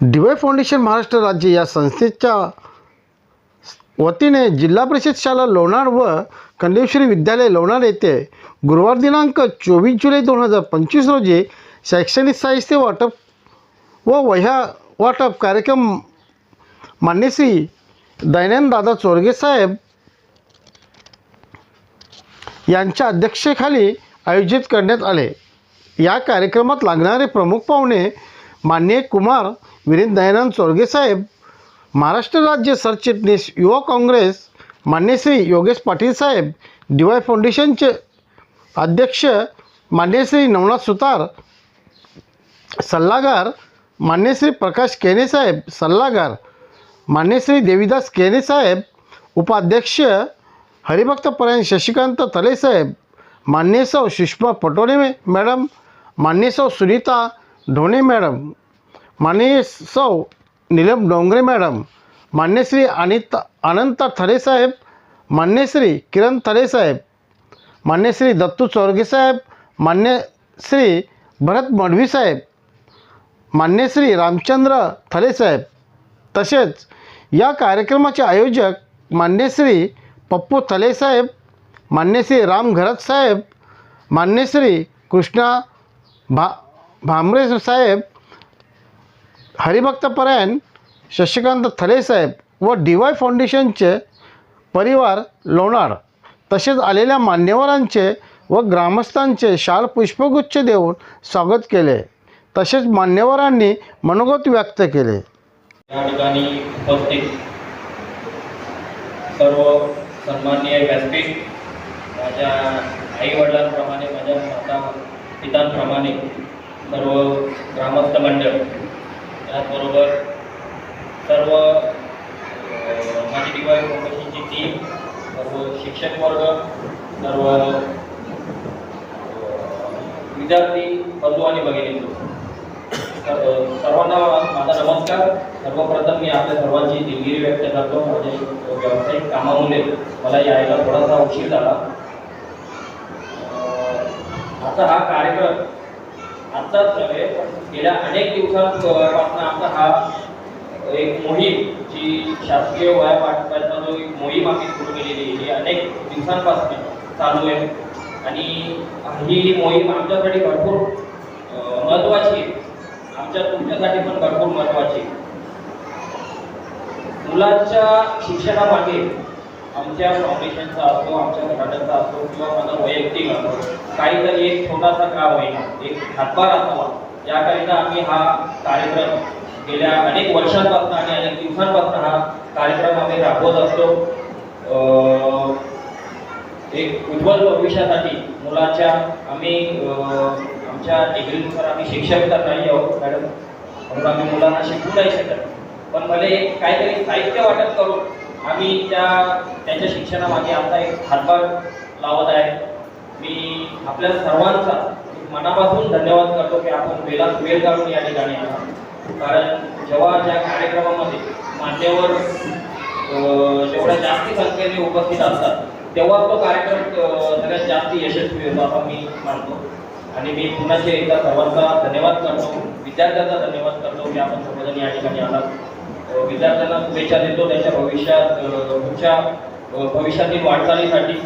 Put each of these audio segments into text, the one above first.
Dy foundation Maharashtra राज्य या संस्थेच्या वतीने जिल्हा परिषद शाळा लोणार व कंडेश्वरी विद्यालय लोणार येथे गुरुवार दिनांक चोवीस जुलै दोन हजार पंचवीस रोजी शैक्षणिक साहित्य वाटप व वह्या वाटप कार्यक्रम मान्य श्री दयानंद दादा चोरगे साहेब यांच्या अध्यक्षतेखाली आयोजित करण्यात आले. या कार्यक्रमात लागणारे प्रमुख पाहुणे मान्य कुमार विनीत दयानंद चोरगे साहेब महाराष्ट्र राज्य सरचिटणीस युवा काँग्रेस मान्यश्री योगेश पाटील साहेब डीवाय फाउंडेशनचे अध्यक्ष मान्यश्री नवनाथ सुतार सल्लागार मान्यश्री प्रकाश केने साहेब सल्लागार मान्यश्री देवीदास केने साहेब उपाध्यक्ष हरिभक्तपरायण शशिकांत तलेसाहेब साहेब सुषमा पटोले मॅडम मान्यसव सुनीता ढोणे मॅडम माननीय सौ नीलम डोंगरे मॅडम मान्यश्री अनिता अनंता थरे साहेब किरण थरेसाहेब साहेब दत्तू चौरगेसाहेब साहेब मान्य श्री भरत मडवी साहेब मान्यश्री रामचंद्र थरेसाहेब तसेच या कार्यक्रमाचे आयोजक मान्यश्री पप्पू थलेसाहेब मान्यश्री मान्य श्री राम घरत साहेब मान्यश्री कृष्णा भा भांबरे साहेब हरिभक्तपरायण शशिकांत थले साहेब व डी वाय फाउंडेशनचे परिवार लोणार तसेच आलेल्या मान्यवरांचे व ग्रामस्थांचे शाल पुष्पगुच्छ देऊन स्वागत केले. तसेच मान्यवरांनी मनोगत व्यक्त केले. या ठिकाणी उपस्थित सर्व सन्माननीय व्यासपीठ माझ्या आईवडिलांप्रमाणे माझ्या माता पितांप्रमाणे सर्व ग्रामस्थ मंडळ त्याचबरोबर सर्व माझी डी वाय टीम सर्व शिक्षक वर्ग सर्व विद्यार्थी बंधू आणि भगिनी सर्वांना माझा नमस्कार. सर्वप्रथम मी आपल्या सर्वांची दिलगिरी व्यक्त करतो. माझे व्यावसायिक कामामुळे मला यायला थोडासा उशीर झाला. आता हा कार्यक्रम आत्ताच नव्हे गेल्या अनेक दिवसांपासून आमचा हा एक मोहीम जी शासकीय वया वाटपाचा जो एक मोहीम आम्ही सुरू केलेली आहे. ही अनेक दिवसांपासून चालू आहे. आणि ही मोहीम आमच्यासाठी भरपूर महत्त्वाची आहे. आमच्या तुमच्यासाठी पण भरपूर महत्वाची आहे. मुलांच्या शिक्षणामागे आमच्या फाउंडेशनचा असतो आमच्या घराण्याचा असतो किंवा माझा वैयक्तिक असतो काहीतरी एक छोटासा काम होईना एक हातभार असावा. याकरिता आम्ही हा कार्यक्रम गेल्या अनेक वर्षांपासून आणि अनेक दिवसांपासून हा कार्यक्रम आम्ही राबवत असतो. एक उज्ज्वल भविष्यासाठी मुलाच्या आम्ही आमच्या डिग्रीनुसार आम्ही शिक्षक तर नाही आहोत. मॅडम म्हणून आम्ही मुलांना शिकू नाही शकत. पण मला एक काहीतरी साहित्य वाटप करून आम्ही त्या त्यांच्या शिक्षणामागे आमचा एक हातभार लावत आहे. मी आपल्या सर्वांचा मनापासून धन्यवाद करतो की आपण वेळात वेळ काढून या ठिकाणी आला. कारण जेव्हा ज्या कार्यक्रमामध्ये मान्यवर अं, जेवढ्या जास्ती संख्येने उपस्थित असतात तेव्हा तो कार्यक्रम सगळ्यात जास्त यशस्वी होतो असं मी मानतो. आणि मी पुन्हा एकदा सर्वांचा धन्यवाद करतो. विद्यार्थ्यांचा धन्यवाद करतो की आपण सर्वजण या ठिकाणी आलात. विद्यार्थ्यांना शुभेच्छा देतो त्यांच्या भविष्यात तुमच्या भविष्यातील वाटचालीसाठी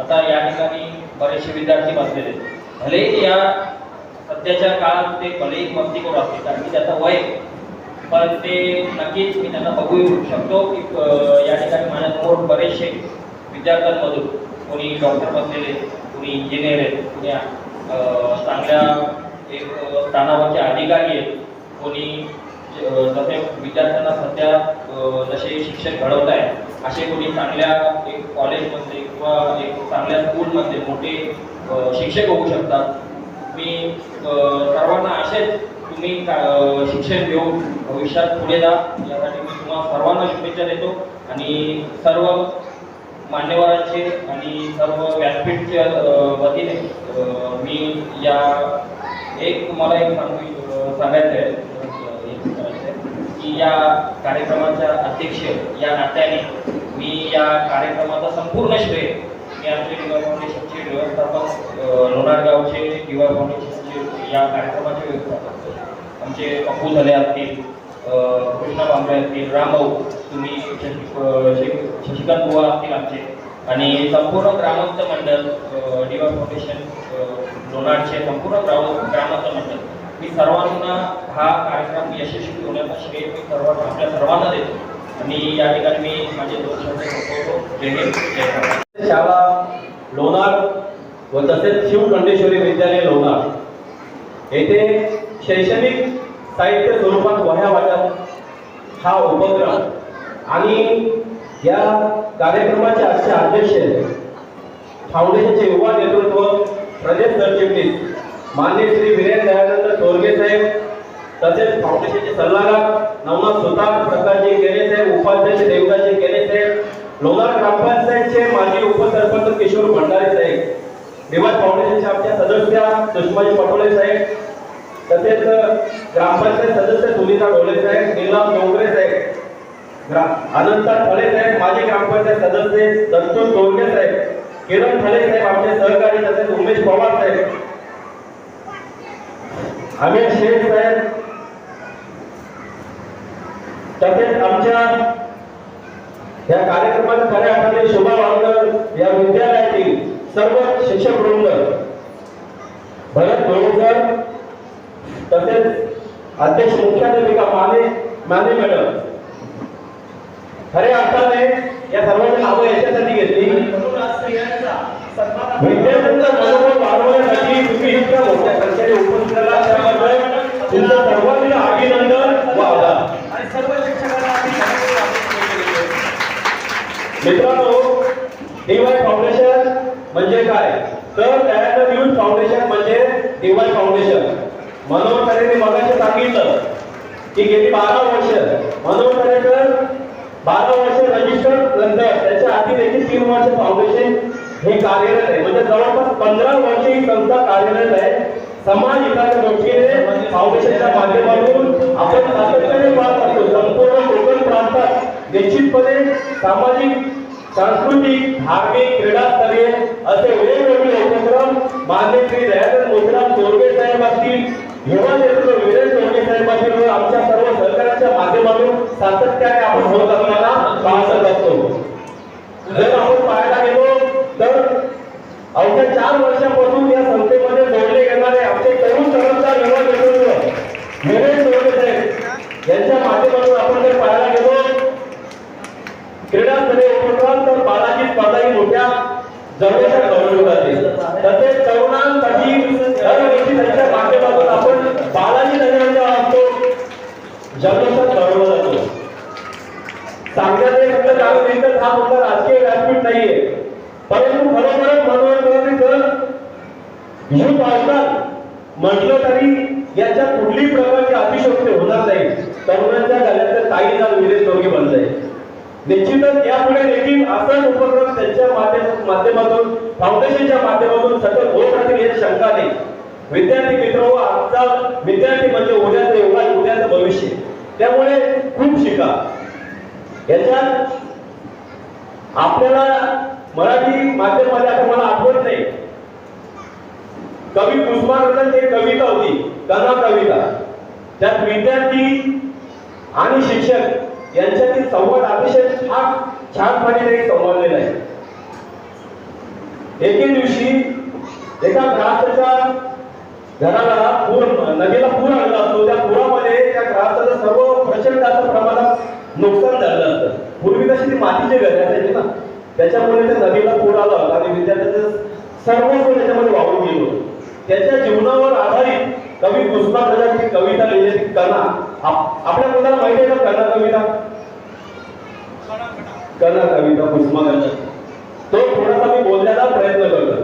आता या ठिकाणी बरेचसे विद्यार्थी बसलेले आहेत. भलेही या सध्याच्या काळात ते भलेही करू असतील कारण की त्याचं वय पण ते नक्कीच मी त्यांना बघू शकतो की या ठिकाणी माझ्यासमोर बरेचसे विद्यार्थ्यांमधून कोणी डॉक्टर बसलेले कोणी इंजिनियर आहेत कोणी अं, चांगल्या एक स्थानावरचे अधिकारी आहेत कोणी जसे विद्यार्थ्यांना सध्या जसे शिक्षक घडवत आहेत असे कोणी चांगल्या एक कॉलेजमध्ये किंवा एक चांगल्या स्कूलमध्ये मोठे शिक्षक होऊ शकतात. मी सर्वांना असेच तुम्ही शिक्षण घेऊन भविष्यात पुढे जा. यासाठी मी तुम्हाला सर्वांना शुभेच्छा देतो. आणि सर्व मान्यवरांचे आणि सर्व व्यासपीठच्या वतीने मी या एक तुम्हाला एक सांगू सांगायचं आहे अं, एक करायचं आहे, की या कार्यक्रमाच्या अध्यक्ष या नात्याने मी या कार्यक्रमाचा संपूर्ण श्रेय मी आमचे दिवा फाउंडेशनचे व्यवस्थापक लोणारगावचे दिवा फाउंडेशनचे या कार्यक्रमाचे व्यवस्थापक आमचे अप्पू झाले असतील कृष्णा बांबळे असतील रामभाऊ तुम्ही शशि शशिकांत बुवा असतील आमचे आणि संपूर्ण ग्रामस्थ मंडळ डिवा फाउंडेशन लोणारचे संपूर्ण ग्राम ग्रामस्थ मंडळ. मी सर्वांना हा कार्यक्रम यशस्वी होण्याचा श्रेय मी सर्व आपल्या सर्वांना देतो. आणि या ठिकाणी मी माझे दोन शब्द संपवतो. जय हिंद जय शाळा लोणार व तसेच शिवखंडेश्वरी विद्यालय लोणार. येथे शैक्षणिक साहित्य स्वरूपात वह्या वाटप हा उपक्रम आणि या कार्यक्रमाचे आजचे अध्यक्ष फाउंडेशनचे युवा नेतृत्व प्रदेश सरचिटणीस. मान्य श्री विनय दयानंद थोरगे साहेब तसेच फाउंडेशनचे सल्लागार नवनाथ सुतार प्रकाशजी केले साहेब उपाध्यक्ष देवदाजी केले साहेब लोणार ग्रामपंचायतचे माजी उपसरपंच किशोर भंडारे साहेब विवाद फाउंडेशनच्या आमच्या सदस्या सुषमाजी पटोले साहेब तसेच ग्रामपंचायत सदस्य सुनीता ढोले साहेब नीलम डोंगरे साहेब ग्रा- अनंत ठळे साहेब माजी ग्रामपंचायत सदस्य दत्तू डोंगरे साहेब किरण ठळे साहेब आमचे सहकारी तसेच उमेश पवार साहेब आम्ही शेख साहेब तसेच आमच्या या कार्यक्रमात खऱ्या अर्थाने शोभा वांगर या विद्यालयातील सर्व शिक्षक वृंद भरत भोळेकर तसेच अध्यक्ष मुख्याध्यापिका माने माने मॅडम खऱ्या अर्थाने या सर्वांची नावं याच्यासाठी घेतली. म्हणून आज विद्यार्थ्यांचा मनोबल वाढवण्यासाठी तुम्ही इतक्या मोठ्या संख्येने उपस्थित राहिला. त्याबद्दल तुमचं सर्वांना अभिनंदन व आभार. आणि सर्व शिक्षकांना. मित्रांनो डीवाय फाउंडेशन म्हणजे काय? तर दयानंद युथ फाउंडेशन म्हणजे डीवाय फाउंडेशन मनोहर तरेने मगाशी सांगितलं की गेली बारा वर्ष. मनोहर तरेकर बारा वर्ष रजिस्टर नंतर त्याच्या आधी देखील तीन वर्ष फाउंडेशन हे कार्यरत आहे म्हणजे जवळपास पंधरा वर्ष ही संस्था कार्यरत आहे. समाज हिताच्या दृष्टीने फाउंडेशनच्या माध्यमातून आपण सातत्याने पाहत असतो. संपूर्ण कोकण प्रांतात निश्चितपणे सामाजिक सांस्कृतिक धार्मिक क्रीडास्तरीय असे वेगवेगळे उपक्रम मान्य श्री दयानंद मोतीराम तोरगे साहेब असतील युवा नेतृत्व वीरेंद्र तोरगे साहेब असतील आमच्या सर्व सहकार्याच्या माध्यमातून सातत्याने आपण होत असताना पाहत असतो. जर आपण पाहायला अवघ्या चार वर्षापासून या संस्थेमध्ये जोडले गेणारे आमचे तरुण तरफदार युवा नेतृत्व वीरेंद्र तोरगे साहेब यांच्या माध्यमातून आपण जर पाहायला गेलो. क्रीडास्तरीय उपक्रम तर बालाजी स्पर्धा ही मोठ्या जवळ गौरव जाते तसेच तरुणांसाठी दरवर्षी त्यांच्या माध्यमातून आपण बालाजी नगरांचा असतो जल्लोषात गौरवला जातो सांगण्यात हे सगळं कारण नाही तर हा मुद्दा राजकीय व्यासपीठ नाहीये परंतु खरोखरच मनोरंजन सर युथ म्हटलं तरी याच्या कुठली प्रकारची अतिशयोक्ती होणार नाही. तरुणांच्या गळ्यात ताई जाऊन विरेश दोघे बनलंय निश्चितच यापुढे देखील असाच उपक्रम त्यांच्या माध्यमातून फाउंडेशनच्या माध्यमातून सतत होत राहतील याची शंका नाही. विद्यार्थी मित्र व आजचा विद्यार्थी म्हणजे उद्याचं युवा उद्याचं भविष्य. त्यामुळे खूप शिका. याच्यात आपल्याला मराठी माध्यमामध्ये आपण मला आठवत नाही. कवी कुसुमाग्रजांची एक कविता होती कना कविता त्यात विद्यार्थी आणि शिक्षक यांच्यातील संवाद अतिशय छान छानपणे त्यांनी संवादलेला आहे. एके दिवशी एका ग्राहकाच्या घराला पूर नदीला पूर आणला असतो. त्या पुरामध्ये त्या ग्राहकाचं सर्व प्रचंड असं प्रमाणात नुकसान झालं असतं. पूर्वी कशी ती मातीचे घर असायचे ना. त्याच्यामुळे त्या नदीला पूर आला होता आणि विद्यार्थ्याचं सर्वस्व त्याच्यामध्ये वाहून गेलो त्याच्या जीवनावर आधारित कवी पुष्पाग्रजांची कविता लिहिलेली कणा आपल्या मुलाला माहिती आहे ना कणा कविता? कणा कविता पुष्पाग्रजांची तो थोडासा मी बोलण्याचा प्रयत्न करतो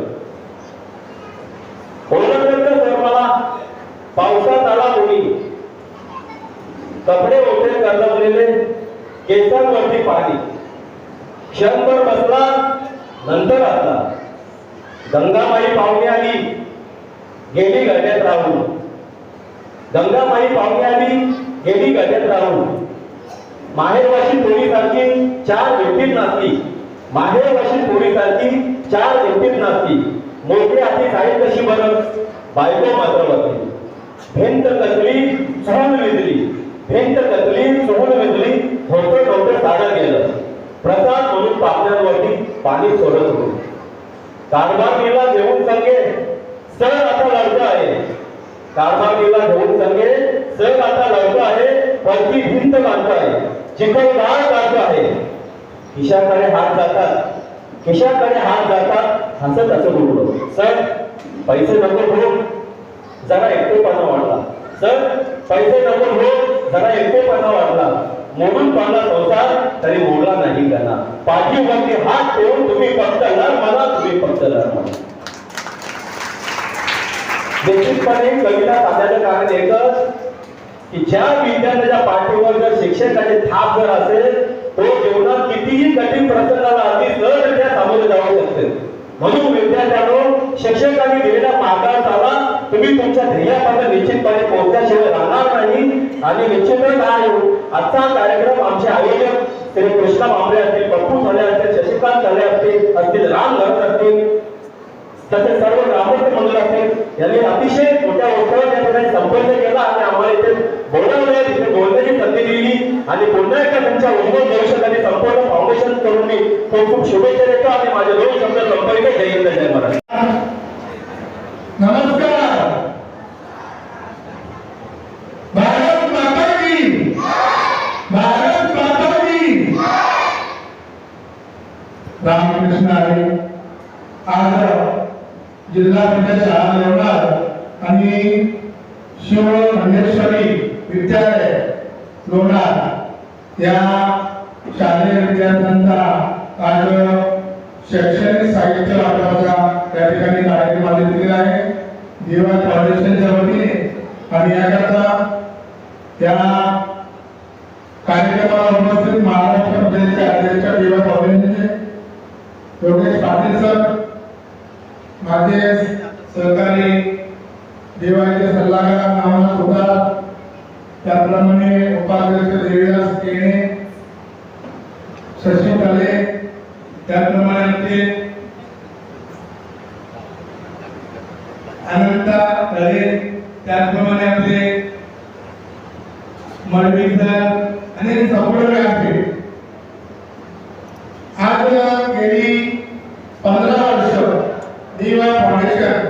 ओळखलं सर मला पावसात आला कोणी कपडे ओढे करलवलेले केसांवरती पाणी क्षणभर बसला नंतर आता गंगामाई पाहुणे आली. गेली गड्यात राहून. गंगामाई पाहुणे आली गेली गड्यात राहून. माहेरवाशी पोळीसारखी चार भेटीत नसती माहेरवाशी पोळीसारखी चार भेटीत नसती मोठे हाती साईड कशी बरं बायको मात्र बसली भिंत कसली चूल विजली भिंत कसली चूल विजली होतं नव्हतं सादर केलं प्रसाद म्हणून पापण्यांवरती पाणी सोडत होते. कारभारणीला देऊन संगे सर आता लढतो आहे. कारभारणीला घेऊन संगे सर आता लढतो आहे. वरती भिंत बांधतो आहे. चिखलदार काढतो आहे. खिशाकडे हात जातात. खिशाकडे हात जातात. हसत असं बोललो सर पैसे नको हो जरा एकटेपणा वाढला. सर पैसे नको हो जरा एकटेपणा वाढला. मोडून पाडला संसार तरी मोडला नाही त्यांना. पाठीवरती हात ठेवून तुम्ही फक्त लढ मला तुम्ही फक्त लढ मला निश्चितपणे कविता सांगण्याचं कारण एकच की ज्या विद्यार्थ्याच्या पाठीवर जर शिक्षकाची थाप जर असेल तो जीवनात कितीही कठीण प्रसंगाला अगदी सहजरित्या सामोरे जाऊ शकते. म्हणून विद्यार्थ्यांनो शिक्षकांनी दिलेल्या मार्गावर चाला तुम्ही तुमच्या ध्येयापर्यंत निश्चितपणे पोहोचल्याशिवाय राहणार नाही. आणि निश्चितच हा आजचा कार्यक्रम आमचे आयोजक श्री कृष्णा भांबरे असतील पप्पू झाले असतील शशिकांत झाले असतील असतील राम घरत असतील तसे सर्व ग्रामस्थ मंडळ असतील यांनी अतिशय मोठ्या उत्सवात या ठिकाणी संपर्क केला आणि आम्हाला इथे बोलावले तिथे बोलण्याची संधी दिली आणि पुन्हा एकदा तुमच्या उज्ज्वल भविष्यासाठी संपूर्ण फाउंडेशन करून मी खूप खूप शुभेच्छा देतो आणि माझे दोन शब्द संपर्क जय हिंद जय महाराज नमस्कार भारत माता की भारत माता की रामकृष्ण आहे आज आमच्या शाळा लोणार आणि शिव महेश्वरी विद्यालय लोणार या शालेय विद्यार्थ्यांचा आज शैक्षणिक साहित्य वाटपाचा त्या ठिकाणी कार्यक्रम आयोजित केला आहे. दिवा फाउंडेशनच्या वतीने. आणि याकरता या कार्यक्रमाला उपस्थित महाराष्ट्र प्रदेशचे अध्यक्ष दिवा फाउंडेशनचे योगेश पाटील सर माझे सहकारी देवाचे सल्लागार नामनाथ होता त्याप्रमाणे उपाध्यक्ष देवीदास केणे शशी काले त्याप्रमाणे आमचे अनंता त्याचप्रमाणे आपले मळवी सर आणि संपूर्ण व्यासपीठ आज गेली पंधरा वर्ष दिवा फाउंडेशन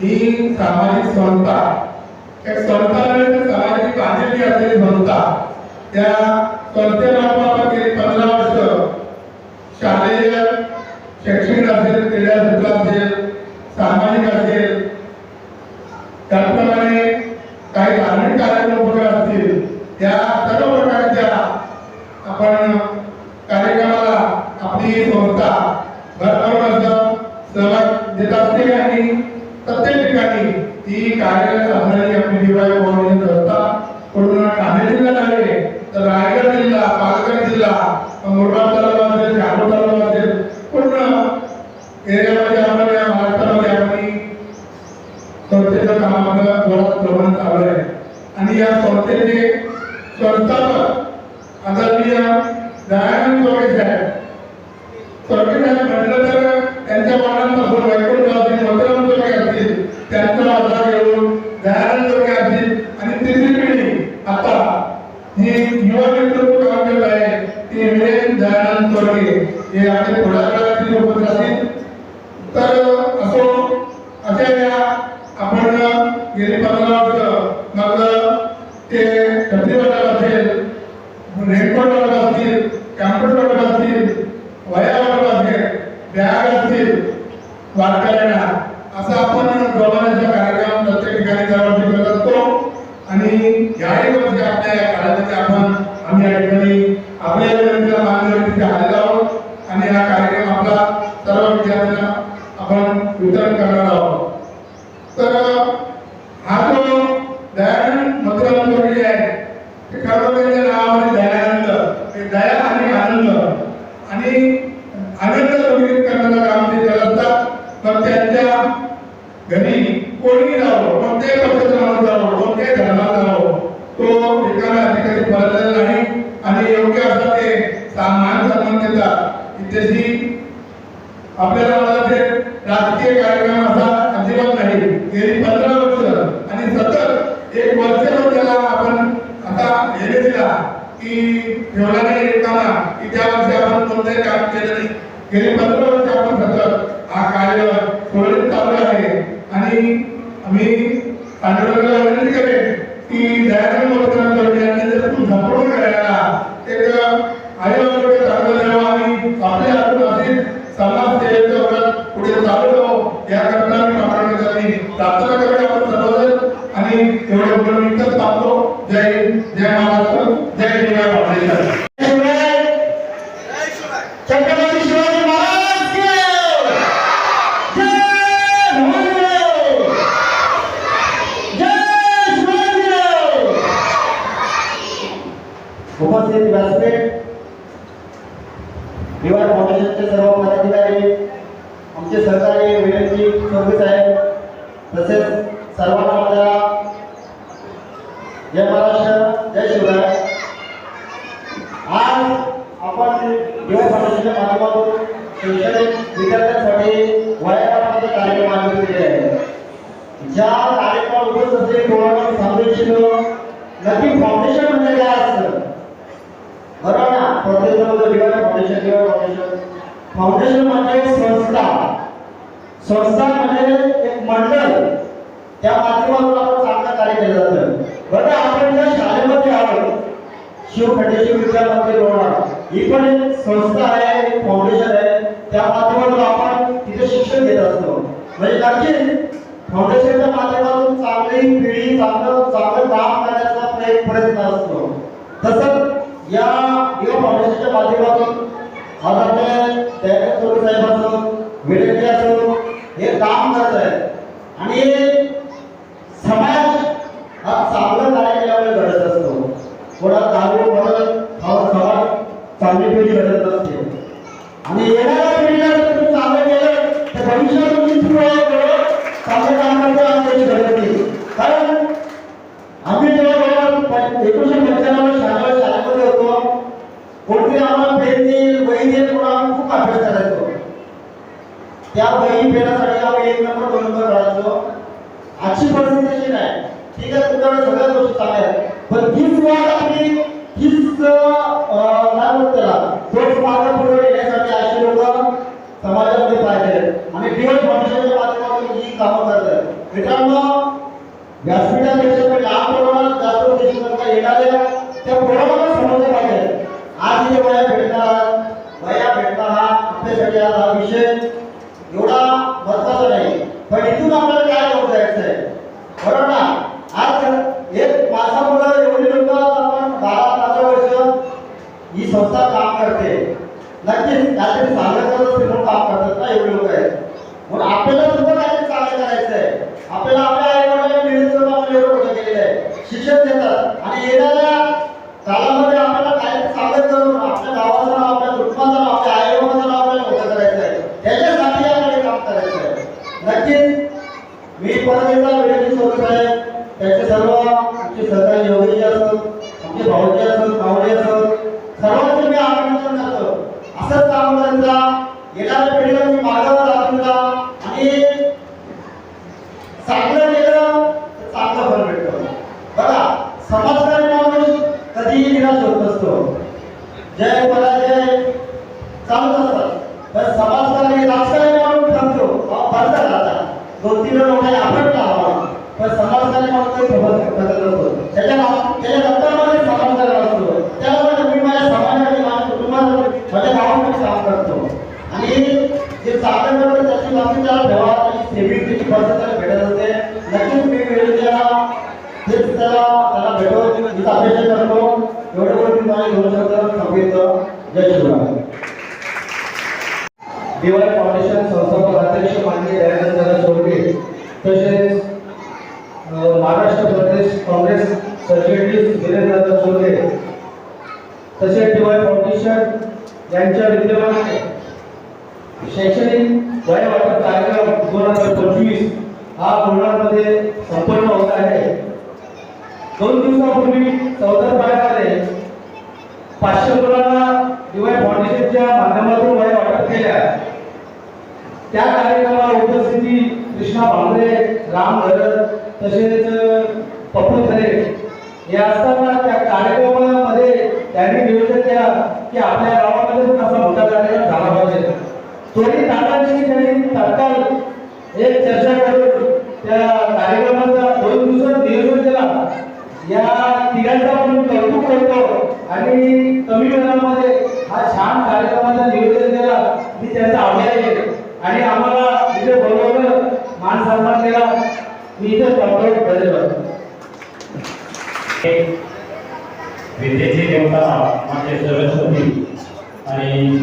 ही सामाजिक संस्था एक संस्था नव्हे तर सामाजिक बांधिलकी असलेली संस्था त्या संस्थेला आपण गेली पंधरा वर्ष शालेय शैक्षणिक असेल क्रीडा क्षेत्र असेल सामाजिक असेल त्याचप्रमाणे काही धार्मिक कार्यक्रम वगैरे असतील त्या सर्व प्रकारच्या आपण कार्यक्रमाला आपली संस्था भरभरून असं सहभाग देत असते आणि प्रत्येक ठिकाणी ती कार्यरत असणारी आपली दिवाळी फाउंडेशन संस्था पूर्ण ठाणे जिल्हा नव्हे तर रायगड जिल्हा पालघर जिल्हा मुरबाड तालुका असेल शहापूर तालुका असेल पूर्ण एरियामध्ये आपण या महाराष्ट्रामध्ये आपण संस्थेचं काम आपलं जोरात प्रमाणात चालू आहे आणि या संस्थेचे संस्थापक आदरणीय दयानंद जोगे साहेब जोगे साहेब म्हटलं तर त्यांच्या मनापासून वैकुंठ असतील मधुराम जोगे असतील त्यांचा आधार घेऊन दयानंद जोगे असतील आणि तिसरी पिढी आता ही युवा नेतृत्व काम करत आहे ती विवेक दयानंद जोगे हे आपले थोड्या काळातील सोबत राहतील तर असो अशा या आपण गेली पंधरा वर्ष मग ते छत्री असतील असेल रेनकोट वर्ग असतील कॅम्प्युटर वर्ग असतील वया वर्ग असेल बॅग असतील वारकऱ्यांना असं आपण गव्हर्नरचा कार्यक्रम प्रत्येक ठिकाणी त्यावरती करत असतो. आणि याही वर्षी आपल्या या काळामध्ये आपण आम्ही या ठिकाणी आपल्या विनंतीला मान्य तिथे आलेलो आहोत. आणि हा कार्यक्रम आपला सर्व विद्यार्थ्यांना आपण वितरण करणार आहोत. आमचे सहकारी विनंती चौधरी आहे तसेच सर्वांना माझ्या जय महाराष्ट्र जय शिवराय. आज आपण दिवस माध्यमातून शैक्षणिक विद्यार्थ्यांसाठी वयाचा कार्यक्रम आयोजित केले आहे ज्या कार्यक्रमात उपस्थित असते कोणाला सांगू नक्की फाउंडेशन म्हणजे काय असतं? बरोबर ना प्रत्येक फाउंडेशन किंवा फाउंडेशन फाउंडेशन म्हणजे, म्हणजे संस्था संस्थांमध्ये एक मंडळ त्या माध्यमातून आपण चांगलं कार्य केलं जातं. बरं आपण ज्या शाळेमध्ये आहोत शिव खंडेश्वर विद्यामंदिर लोणार ही पण एक संस्था आहे एक फाउंडेशन आहे. त्या माध्यमातून आपण तिथे शिक्षण घेत असतो. म्हणजे नक्कीच फाउंडेशनच्या माध्यमातून चांगली पिढी चांगलं चांगलं काम करण्याचा प्रयत्न प्रयत्न असतो. तसंच या युवा फाउंडेशनच्या माध्यमातून आज आपले दयानंद साहेब असो विलेंडे असो हे काम करत आहे आणि समाज हा चांगला सुरुवात आपली हीच काय त्याला तोच मार्ग पुढे येण्यासाठी असे लोक समाजामध्ये पाहिजे आणि दिवस मनुष्याच्या माध्यमातून ही कामं करत आहेत मित्रांनो व्यासपीठापेक्षा पण लहान प्रमाणात जास्त येणाऱ्या त्या विनाश होत असतो. जय पराजय शैक्षणिक वयवाटप कार्यक्रम दोन हजार पंचवीस हा कोल्हापूरमध्ये संपन्न होत आहे. दोन दिवसापूर्वी चौदा बाळामध्ये पाचशे मुलांना दिवाय फाउंडेशनच्या माध्यमातून वय वाटप केल्या. त्या कार्यक्रमाला उपस्थिती कृष्णा भांबरे राम भरत तसेच पप्पू खरे हे असताना त्या कार्यक्रमामध्ये त्यांनी नियोजन केला की आपल्या गावामध्ये त्वरित दादांशी त्यांनी तात्काळ एक चर्चा करून त्या कार्यक्रमाचा दोन दिवसात नियोजन केला. या तिघांचा पण कौतुक करतो आणि कमी वेळामध्ये हा छान कार्यक्रमाचा नियोजन केला मी त्याचा आभारी आहे. आणि आम्हाला इथे बरोबर मान सन्मान केला. मी इथे थांबतो धन्यवाद विद्येची देवता म्हणजे सरस्वती आणि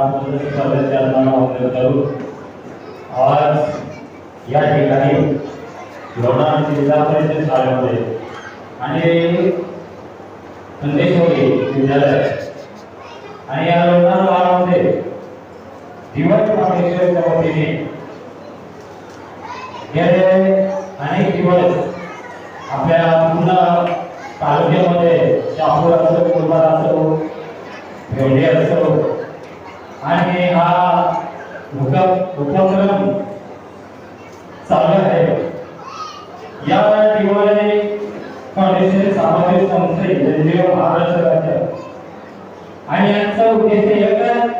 वंदन करू आज या ठिकाणी लोणार जिल्हा परिषद शाळेमध्ये आणि संदेशवरी विद्यालय आणि या लोणार गावामध्ये दिवस फाउंडेशनच्या वतीने गेले अनेक दिवस आपल्या पूर्ण तालुक्यामध्ये शापूर असो कुर्बार असो भेंडे असो आणि हा उपक्रम चालू आहे. या दिवाळी फाउंडेशन सामाजिक संस्थे एनजीओ महाराष्ट्र राज्य आणि यांचा उद्देश एकच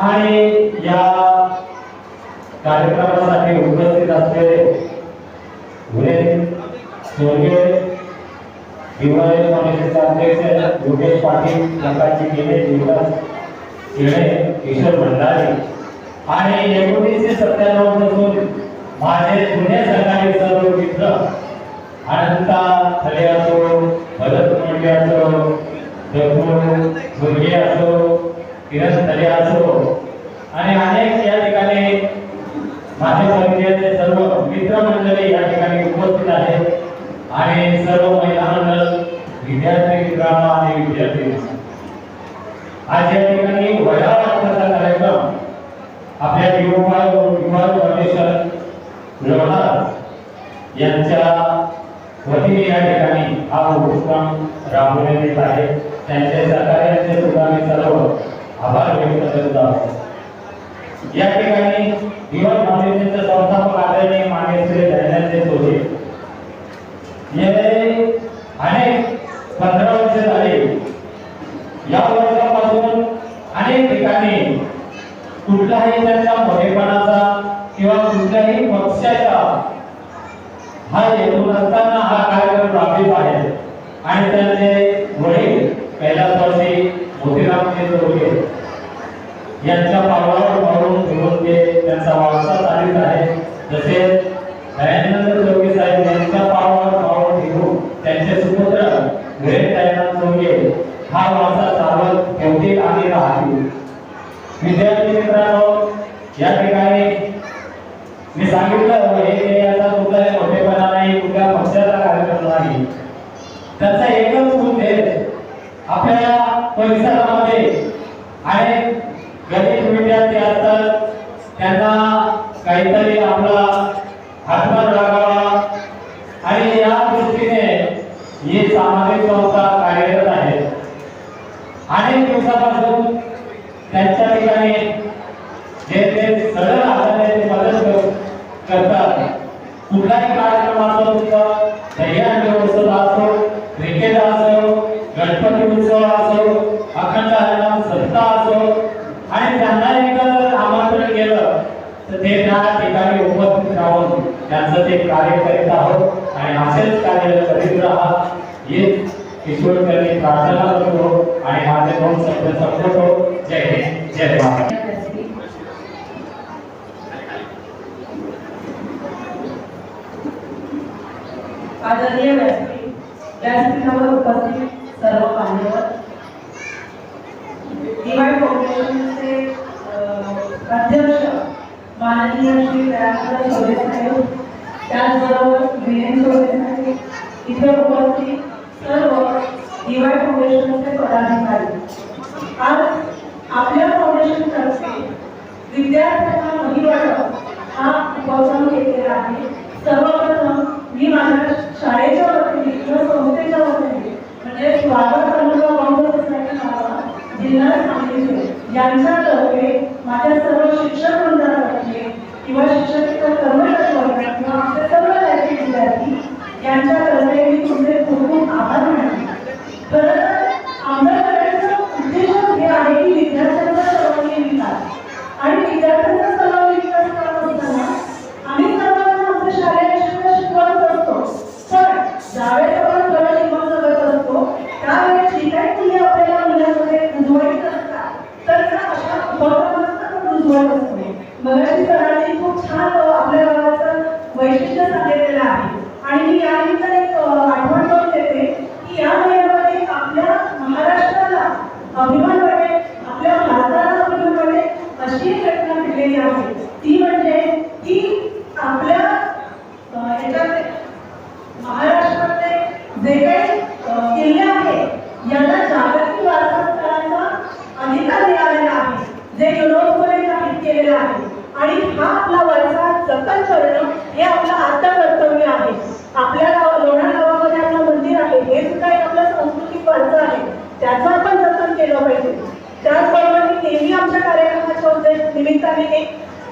आणि या कार्यक्रमासाठी उपस्थित असलेले धुळे स्वर्गीय दिवाळी फाउंडेशनचे अध्यक्ष योगेश पाटील प्रकाशजी गेले दिवस शिळे किशोर भंडारे. आणि एकोणीसशे सत्त्याण्णवपासून माझे जुने सरकारी सर्व मित्र अनंता थले असो भरत मुंडे असो दत्तू गुरगे असो किरण थले असो आणि अनेक या ठिकाणी माझ्या परिचयाचे सर्व मित्रमंडळी या ठिकाणी उपस्थित आहेत. आणि सर्व महिला मंडळ विद्यार्थी मित्रांना आणि विद्यार्थी. आज या ठिकाणी वया वाटण्याचा कार्यक्रम आपल्या युवा युवा फाउंडेशन लोणार यांच्या वतीने या ठिकाणी हा उपक्रम राबवण्यात येत आहे. त्यांच्या सहकार्याचे सुद्धा मी सर्व आभार व्यक्त करत आहोत. या ठिकाणी दिवस फाउंडेशनचे संस्थापक आदरणीय मागे श्री दयानंद सोजे गेले अनेक पंधरा वर्ष झाले. या वर्षापासून अनेक ठिकाणी कुठलाही त्यांचा मोठेपणाचा किंवा कुठल्याही पक्षाचा हा हेतू नसताना हा कार्यक्रम राबवित आहे आणि त्यांचे वडील कैलासवासी मोतीराम मोतीरामजी यांच्या पावलावर पाऊल घेऊन ते त्यांचा वारसा चालित आहे तसेच दयानंद जोगे साहेब यांच्या पावलावर पाऊल घेऊन त्यांचे सुपुत्र विवेक दयानंद जोगे हा वारसा चालवत ठेवतील आणि राहतील विद्यार्थी मित्रांनो या ठिकाणी मी सांगितलं हे जे याचा कुठलाही मोठेपणा नाही कुठल्या पक्षाचा कार्यक्रम नाही त्याचा एकच उद्देश आपल्या परिसरामध्ये अनेक गरीब विद्यार्थी असतात त्यांना काहीतरी आपला हातभार लागावा आणि या दृष्टीने ही सामाजिक संस्था कार्यरत आहे अनेक दिवसापासून त्यांच्या ठिकाणी जे ते सरळ हाताने ते मदत कर- करतात कुठलाही कार्यक्रम असो तुमचा दह्यान उत्सव असो क्रिकेट असो गणपती उत्सव असो अखंड हरिनाम सप्ताह असो आणि त्यांना एकदा जर आमंत्रण केलं तर ते त्या ठिकाणी उपस्थित राहून त्यांचं ते कार्य करीत आहोत आणि असेच कार्य करीत राहा हे ईश्वरकरणी प्रार्थना करतो आणि माझे दोन शब्द संपवतो. जय हिंद जय महाराष्ट्र आदरणीय व्यासपीठ व्यासपीठावर उपस्थित सर्व मान्यवर दिवाळी फाउंडेशनचे अध्यक्ष माननीय श्री दयानंद सोले साहेब त्याचबरोबर विरेन साहेब उपस्थित डीवाय फाउंडेशनचे पदाधिकारी. आज आपल्या फाउंडेशनतर्फे विद्यार्थ्यांना वही वाटप हा उपक्रम घेतलेला आहे. सर्वप्रथम मी माझ्या शाळेच्या वतीने किंवा संस्थेच्या वतीने म्हणजे स्वागत अनुभव जिल्हा सांगली यांच्या माझ्या सर्व शिक्षक मंडळातर्फे किंवा शिक्षकेतर कर्मचारी वर्ग किंवा आमचे सर्व राज्य विद्यार्थी यांच्यातर्फे मी तुमचे खूप खूप निमित्ताने एक, अ, आठवण करून देते की या महिन्यामध्ये आपल्या महाराष्ट्राला अभिमान वाटेल आपल्या भारताला अभिमान वाटेल अशी एक घटना घडलेली आहे ती म्हणजे की आपल्या अ, ह्याच्यामध्ये महाराष्ट्रातले जे काही अ, किल्ले आहेत यांना जागतिक वारसा स्थळांचा अधिकार मिळालेला आहे जे युनेस्कोने जाहीर केलेलं आहे आणि हा आपला वारसा जतन करणं हे आपलं आता कर्तव्य आहे आपल्या गाव लोणार गावामध्ये आपलं मंदिर आहे हे सुद्धा एक आपलं सांस्कृतिक वारसा आहे त्याचं आपण जतन केलं पाहिजे त्याचबरोबर मी नेहमी आमच्या कार्यक्रमाच्या उद्देश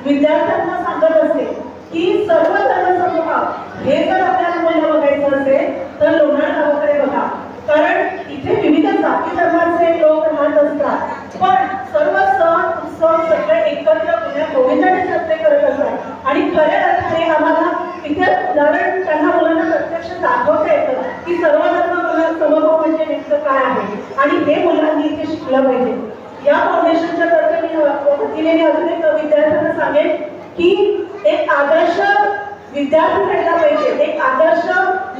विद्यार्थ्यांना सांगत असते की सर्व धर्मसमभाव हे जर आपल्याला मूल्य बघायचं असेल तर लोणार गावाकडे बघा. कारण इथे विविध जाती धर्माचे लोक राहत असतात. पण सर्व सण उत्सव सगळे एकत्र पुण्या गोविंदाने साजरे करत असतात. आणि खऱ्या अर्थाने आम्हाला इथे उदाहरण त्यांना मुलांना प्रत्यक्ष दाखवता येतं की सर्व धर्म मुलांना समभाव म्हणजे नेमकं काय आहे. आणि हे मुलांनी इथे शिकलं पाहिजे. या फाउंडेशनच्या वतीने मी अजून एक विद्यार्थ्यांना सांगेन की एक आदर्श विद्यार्थी घडला पाहिजे एक आदर्श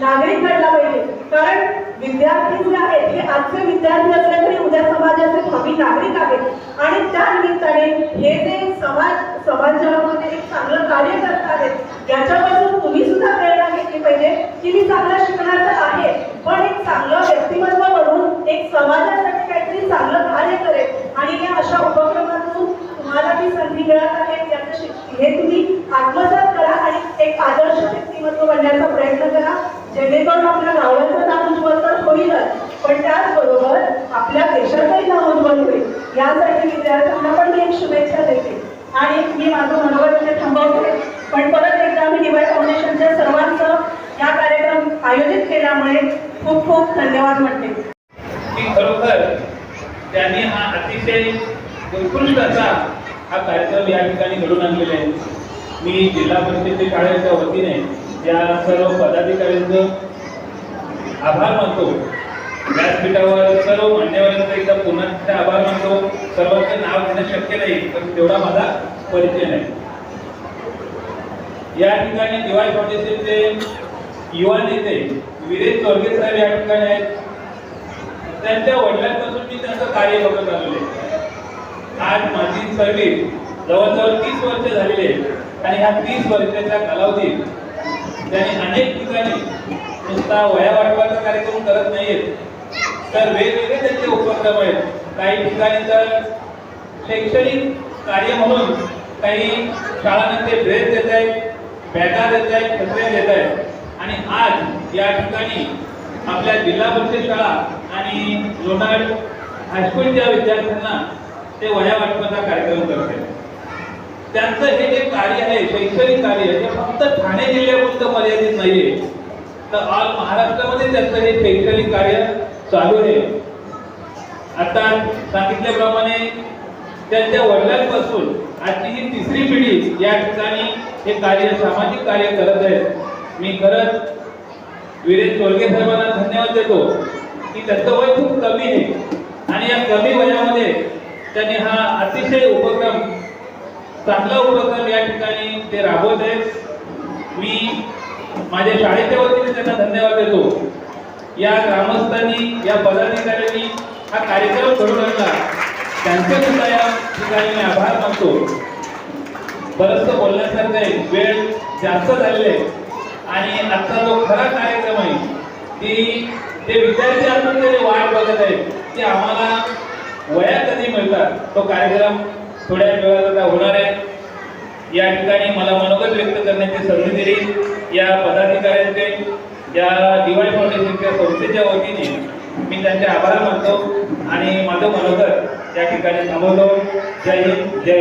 नागरिक घडला पाहिजे. कारण विद्यार्थी जे आहेत हे आजचे विद्यार्थी असले तरी उद्या समाजाचे भावी नागरिक आहेत. आणि त्या निमित्ताने हे जे समाज समाजामध्ये एक चांगलं कार्य करत आहेत याच्यापासून तुम्ही सुद्धा प्रेरणा घेतली पाहिजे की मी चांगलं शिकणार तर आहे पण एक चांगलं व्यक्तिमत्व म्हणून एक समाजासाठी काहीतरी चांगलं कार्य करेल आणि या अशा उपक्रमातून तुम्हाला जी संधी मिळत आहे याचं हे तुम्ही आत्मसात करा आणि एक आदर्श व्यक्तिमत्व बनण्याचा प्रयत्न करा. जेणेकरून आपल्या गावाचं नाव उज्ज्वल तर होईलच पण त्याचबरोबर आपल्या देशाचंही नाव उज्ज्वल होईल. यासाठी विद्यार्थ्यांना पण मी एक शुभेच्छा देते. आणि मी माझं मनोगत इथे थांबवते. पण परत एकदा मी डिवाय फाउंडेशनच्या सर्वांचं या कार्यक्रम आयोजित केल्यामुळे खूप खूप धन्यवाद म्हणते. की खरोखर त्यांनी हा अतिशय उत्कृष्ट असा हा कार्यक्रम या ठिकाणी घडून आणलेला आहे. मी जिल्हा परिषदेच्या शाळेच्या वतीने या सर्व पदाधिकाऱ्यांचं आभार मानतो. व्यासपीठावर सर्व मान्यवरांचा एकदा पुन्हा आभार मानतो. सर्वांचं नाव घेणं शक्य नाही पण तेवढा माझा परिचय नाही. या ठिकाणी दिवाळी फाउंडेशनचे युवा नेते विरेश चोरगे साहेब या ठिकाणी आहेत. त्यांच्या वडिलांपासून मी त्यांचं कार्य बघत आलेलं आहे. आज माझी सर्व्हिस जवळजवळ तीस वर्ष झालेली आहे. आणि ह्या तीस वर्षाच्या कालावधीत त्यांनी अनेक ठिकाणी नुसता वया वाटवाचा कार्यक्रम करत नाहीयेत तर वेगवेगळे त्यांचे उपक्रम आहेत. काही ठिकाणी तर शैक्षणिक कार्य म्हणून काही शाळांना ड्रेस देत आहेत बॅगा देत आहेत छत्र्या देत आहेत. आणि आज या ठिकाणी आपल्या जिल्हा परिषद शाळा आणि लोणार हायस्कूलच्या विद्यार्थ्यांना ते वया वाटपाचा कार्यक्रम करते. त्यांचं हे जे कार्य आहे शैक्षणिक कार्य हे फक्त ठाणे जिल्ह्यापुरतं मर्यादित नाहीये. तर ऑल महाराष्ट्रामध्ये त्यांचं हे शैक्षणिक कार्य चालू आहे. आता सांगितल्याप्रमाणे त्यांच्या वडिलांपासून आजची ही तिसरी पिढी या ठिकाणी हे कार्य सामाजिक कार्य करत आहेत. मी खरंच विरेश चोरगे साहेबांना धन्यवाद देतो की त्यांचं वय खूप कमी आहे. आणि या कमी वयामध्ये त्यांनी हा अतिशय उपक्रम चांगला उपक्रम या ठिकाणी ते राबवत आहेत मी माझ्या शाळेच्या वतीने त्यांना धन्यवाद देतो. या ग्रामस्थांनी या पदाधिकाऱ्यांनी हा कार्यक्रम घडून आणला. त्यांचे सुद्धा या ठिकाणी मी आभार मानतो. बरंच बोलण्यासारखं आहे. वेळ जास्त झालेले आणि आजचा जो खरा कार्यक्रम आहे ती ते विद्यार्थी असून ते वाट बघत आहेत की आम्हाला वया कधी मिळतात? तो कार्यक्रम थोड्या वेळात आता होणार आहे. या ठिकाणी मला मनोगत व्यक्त करण्याची संधी दिली. या पदाधिकाऱ्यांचे या दिवाळी फाउंडेशनच्या संस्थेच्या वतीने मी त्यांचे आभार मानतो आणि माझं मनोगत या ठिकाणी थांबवतो. जय हिंद जय